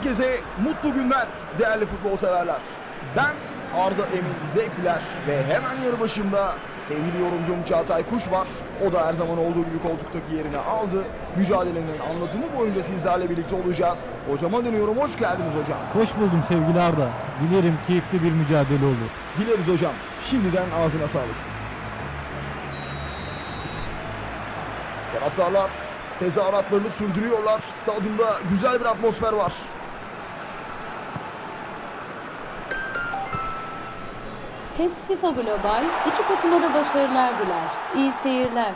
Herkese mutlu günler değerli futbol severler. Ben Arda Emin Zevkliler ve hemen yanı başımda sevgili yorumcum Çağatay Kuş var. O da her zaman olduğu gibi koltuktaki yerini aldı. Mücadelenin anlatımı boyunca sizlerle birlikte olacağız. Hocama dönüyorum. Hoş geldiniz hocam. Hoş buldum sevgili Arda. Dilerim keyifli bir mücadele olur. Dileriz hocam. Şimdiden ağzına sağlık. Taraftarlar tezahüratlarını sürdürüyorlar. Stadyumda güzel bir atmosfer var. PES FIFA Global iki takıma da başarılar diler. İyi seyirler.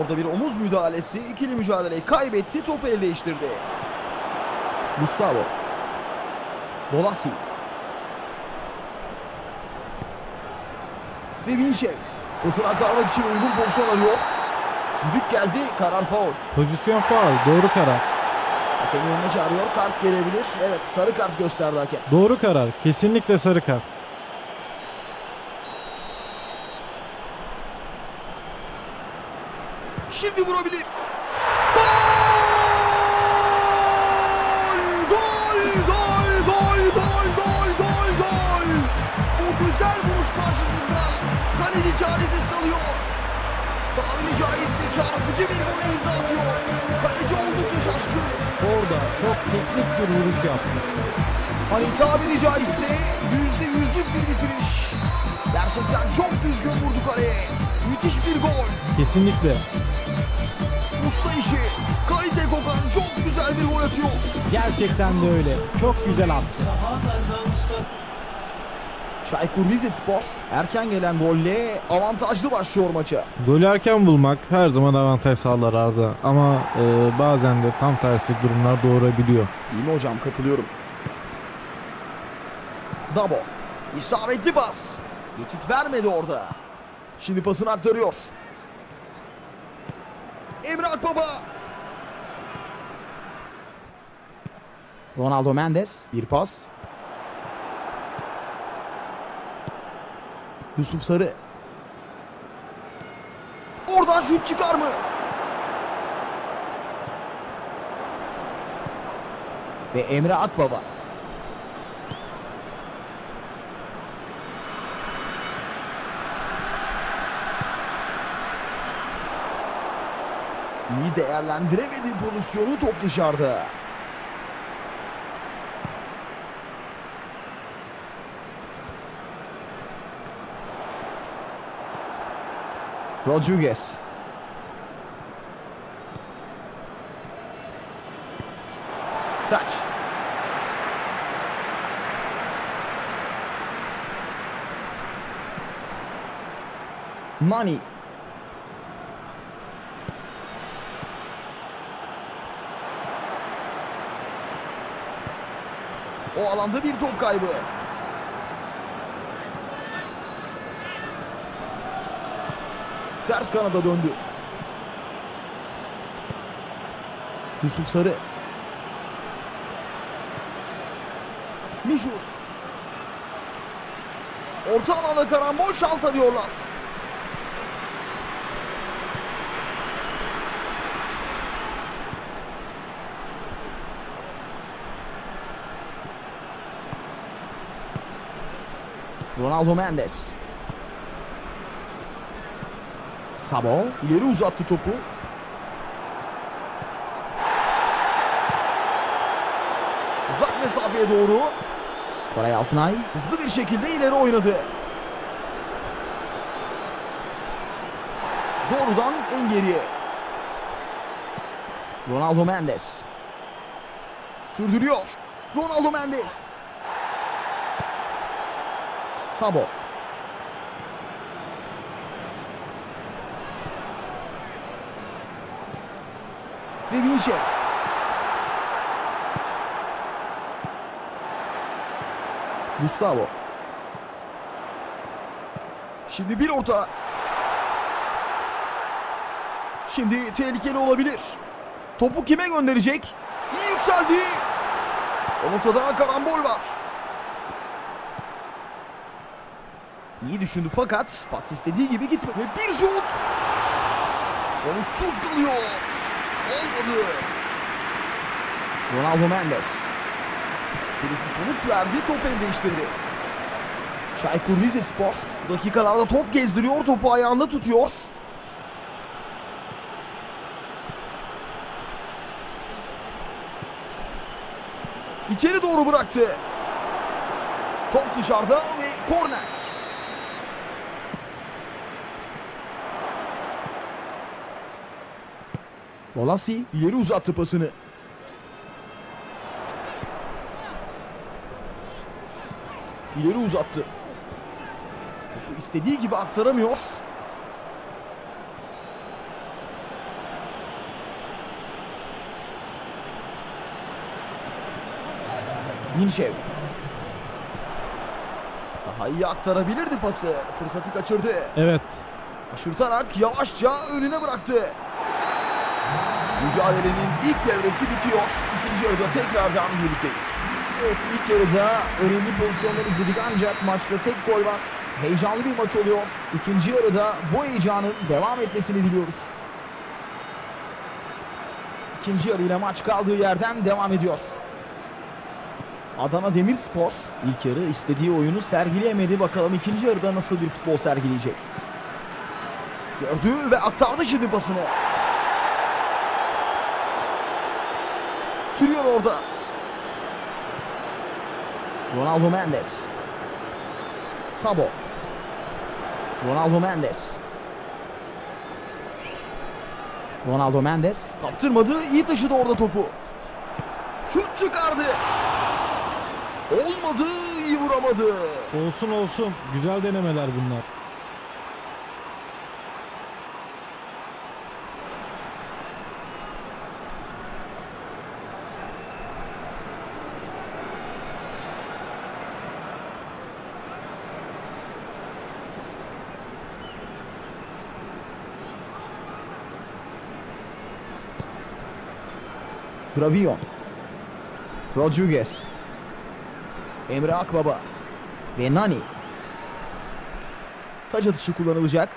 Orada bir omuz müdahalesi ikili mücadeleyi kaybetti. Topu el değiştirdi. Gustavo. Bolasi. Ve Vinçe. Pasını aktarmak için uygun pozisyon arıyor. Düdük geldi. Karar faul. Pozisyon faul. Doğru karar. Hakem önüne çağırıyor. Kart gelebilir. Evet sarı kart gösterdi hakem. Doğru karar. Kesinlikle sarı kart. Şimdi vurabilir. Gol! Gol! Gol! Gol! Gol! Gol! Gol! Gol! Bu güzel vuruş karşısında kaleci çaresiz kalıyor. Tabiri caizse çarpıcı bir gole imza atıyor. Kaleci oldukça şaşkın. Orada çok teknik bir vuruş yaptı. Hani tabiri caizse yüzde yüzlük bir bitiriş. Gerçekten çok düzgün vurdu kaleye. Müthiş bir gol. Kesinlikle. Usta işi. Kalite kokan çok güzel bir gol atıyor. Gerçekten de öyle. Çok güzel attı. Çaykur Rizespor erken gelen golle avantajlı başlıyor maça. Golü erken bulmak her zaman avantaj sağlar Arda. Ama e, bazen de tam tersi durumlar doğurabiliyor. İyi mi hocam katılıyorum. Dabo. İsabetli pas. Geçit vermedi orada. Şimdi pasını aktarıyor. Emre Akbaba. Ronaldo Mendes. Bir pas. Yusuf Sarı. Oradan şut çıkar mı? Ve Emre Akbaba. İyi değerlendiremedi pozisyonu top dışarıda. Rodriguez. Touch. Nani. O alanda bir top kaybı. Ters kanada döndü. Yusuf Sarı. Mijut. Orta alanda karambol şans arıyorlar. Ronaldo Mendes. Sabo ileri uzattı topu. Uzak mesafeye doğru. Koray Altınay hızlı bir şekilde ileri oynadı. Doğrudan en geriye. Ronaldo Mendes. Sürdürüyor. Ronaldo Mendes. Sabo. Ve Vinçe. Gustavo. Şimdi bir orta. Şimdi tehlikeli olabilir. Topu kime gönderecek? İyi yükseldi. Ortada karambol var. İyi düşündü fakat pas istediği gibi gitmedi. Bir şut. Sonuçsuz kalıyor. Olmadı. Ronaldo Mendes. Birisi sonuç verdi. Top el değiştirdi. Çaykur Rizespor. Dakikalarda top gezdiriyor. Topu ayağında tutuyor. İçeri doğru bıraktı. Top dışarıda ve korner. Bolasi ileri uzattı pasını. İleri uzattı. Topu istediği gibi aktaramıyor. Minşev. Daha iyi aktarabilirdi pası. Fırsatı kaçırdı. Evet. Aşırtarak yavaşça önüne bıraktı. Mücadelenin ilk devresi bitiyor. İkinci yarıda tekrardan birlikteyiz. Evet ilk yarıda önemli pozisyonlar izledik ancak maçta tek gol var. Heyecanlı bir maç oluyor. İkinci yarıda bu heyecanın devam etmesini diliyoruz. İkinci yarıyla maç kaldığı yerden devam ediyor. Adana Demirspor ilk yarı istediği oyunu sergileyemedi. Bakalım ikinci yarıda nasıl bir futbol sergileyecek. Gördü ve aktardı şimdi pasını. Sürüyor orada. Ronaldo Mendes. Sabo. Ronaldo Mendes. Ronaldo Mendes. Kaptırmadı. iyi taşıdı orada topu. Şut çıkardı. Olmadı. iyi vuramadı. Olsun olsun. Güzel denemeler bunlar. Gravillon. Rodriguez. Emre Akbaba. Ve Nani. Taç atışı kullanılacak.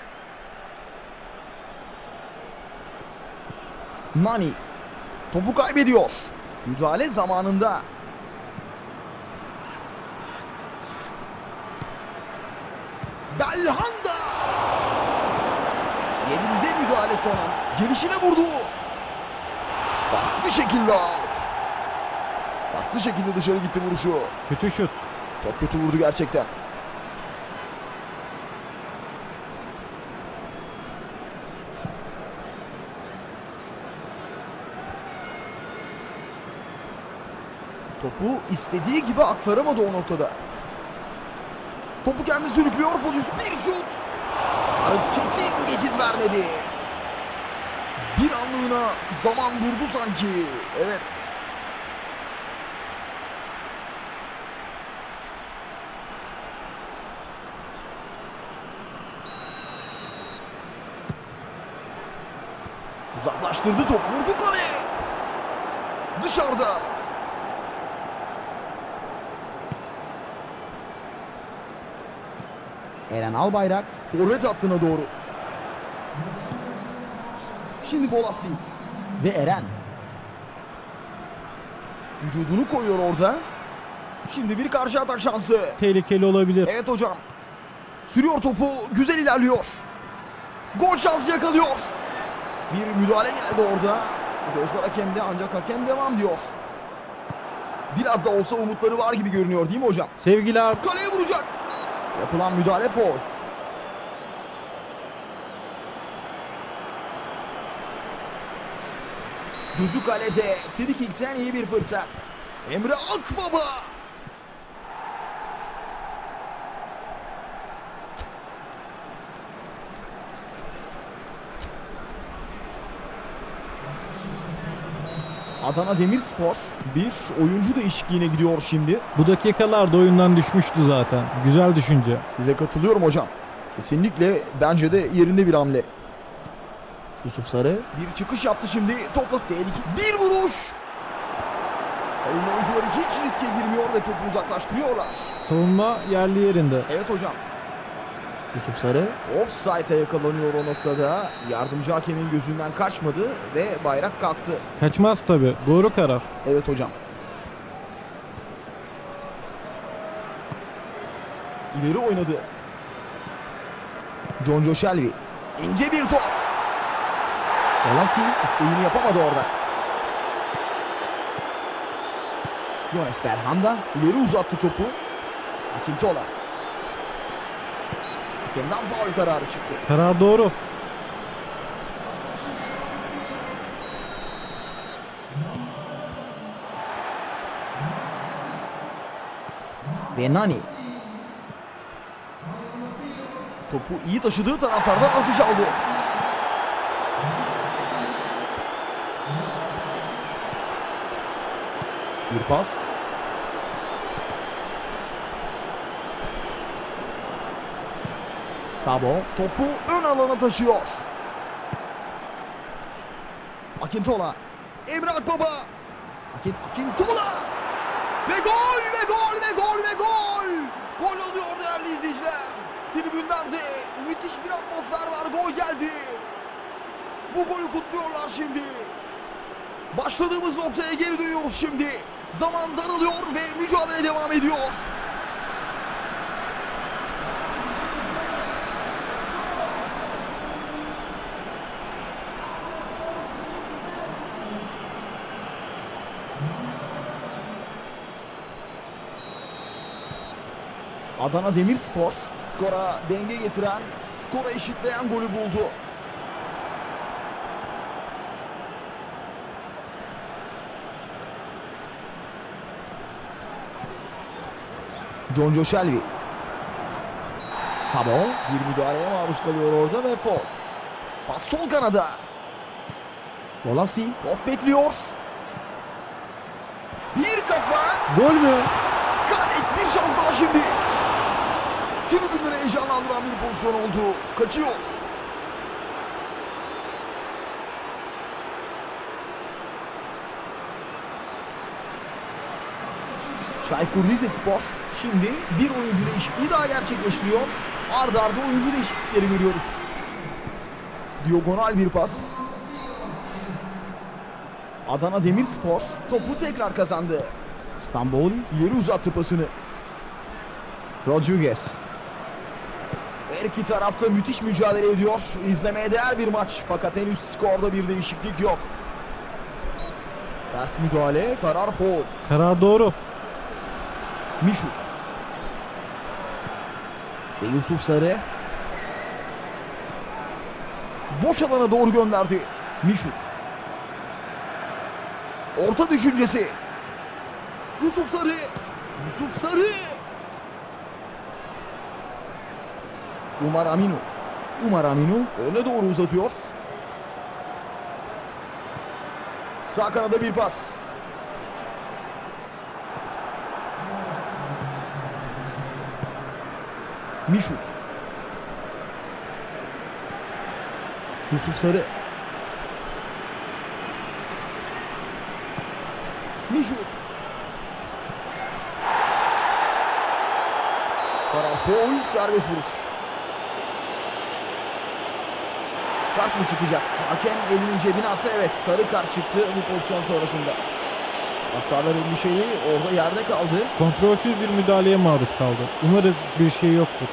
Nani. Topu kaybediyor. Müdahale zamanında. Belhanda. Yerinde müdahale sonra. Gelişine vurdu. Farklı şekilde out. Farklı şekilde dışarı gitti vuruşu. Kötü şut. Çok kötü vurdu gerçekten. Topu istediği gibi aktaramadı o noktada. Topu kendi sürüklüyor pozisyon. Bir şut. Çetin geçit vermedi. Bir anlığına zaman durdu sanki. Evet. Uzaklaştırdı top. Vurdu kaleye. Dışarıda. Eren Albayrak forvet hattına doğru. Şimdi Bolasi ve Eren. Vücudunu koyuyor orada. Şimdi bir karşı atak şansı. Tehlikeli olabilir. Evet hocam. Sürüyor topu. Güzel ilerliyor. Gol şansı yakalıyor. Bir müdahale geldi orada. Gözler hakemde ancak hakem devam diyor. Biraz da olsa umutları var gibi görünüyor değil mi hocam? Sevgiler. Kaleye vuracak. Yapılan müdahale foul. Gözü kalede. Frikik'ten iyi bir fırsat. Emre Akbaba. Adana Demirspor bir oyuncu değişikliğine gidiyor şimdi. Bu dakikalarda oyundan düşmüştü zaten. Güzel düşünce. Size katılıyorum hocam. Kesinlikle bence de yerinde bir hamle. Yusuf Sarı bir çıkış yaptı şimdi. Topla tehlike. Bir vuruş. Savunma oyuncuları hiç riske girmiyor ve topu uzaklaştırıyorlar. Savunma yerli yerinde. Evet hocam. Yusuf Sarı offside'a yakalanıyor o noktada. Yardımcı hakemin gözünden kaçmadı ve bayrak kalktı. Kaçmaz tabi. Doğru karar. Evet hocam. İleri oynadı. John Joe Shelby. İnce bir top. Olasi isteğini yapamadı orada. Jonas Berhanda ileri uzattı topu. Akintola. Hakemden faul kararı çıktı. Karar doğru. Ve Nani. Topu iyi taşıdığı taraftardan alkış aldı. Bir pas. Tabo topu ön alana taşıyor. Akintola. Emre Akbaba. Akin, Akintola. Ve gol ve gol ve gol ve gol. Gol oluyor değerli izleyiciler. Tribünlerde müthiş bir atmosfer var. Gol geldi. Bu golü kutluyorlar şimdi. Başladığımız noktaya geri dönüyoruz şimdi. Zaman daralıyor ve mücadele devam ediyor. Adana Demirspor skora denge getiren, skora eşitleyen golü buldu. John Joe Shelby. Sabo bir müdahaleye maruz kalıyor orada ve foul. Pas sol kanada. Olasi top bekliyor. Bir kafa. Gol mü? Kalec bir şans daha şimdi. Tribünleri heyecanlandıran bir pozisyon oldu. Kaçıyor. Çaykur Rizespor şimdi bir oyuncu değişikliği daha gerçekleştiriyor. Arda arda oyuncu değişiklikleri görüyoruz. Diagonal bir pas. Adana Demirspor topu tekrar kazandı. Stamboli ileri uzattı pasını. Rodriguez. Her iki tarafta müthiş mücadele ediyor. İzlemeye değer bir maç fakat henüz skorda bir değişiklik yok. Ters müdahale, karar foul. Karar doğru. Mişut. Ve Yusuf Sarı. Boş alana doğru gönderdi. Mişut. Orta düşüncesi. Yusuf Sarı. Yusuf Sarı. Umar Aminu. Umar Aminu öne doğru uzatıyor. Sağ kanada bir pas. Mişut. Yusuf Sarı. Mişut. Karar foul serbest vuruş. Kart mı çıkacak? Hakem elini cebine attı. Evet sarı kart çıktı bu pozisyon sonrasında. Taraftarlar endişeli orada yerde kaldı. Kontrolsüz bir müdahaleye maruz kaldı. Umarız bir şey yoktur.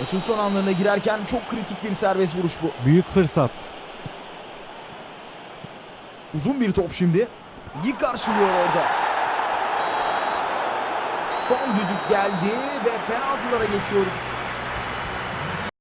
Maçın son anlarına girerken çok kritik bir serbest vuruş bu. Büyük fırsat. Uzun bir top şimdi. İyi karşılıyor orada. Son düdük geldi ve penaltılara geçiyoruz.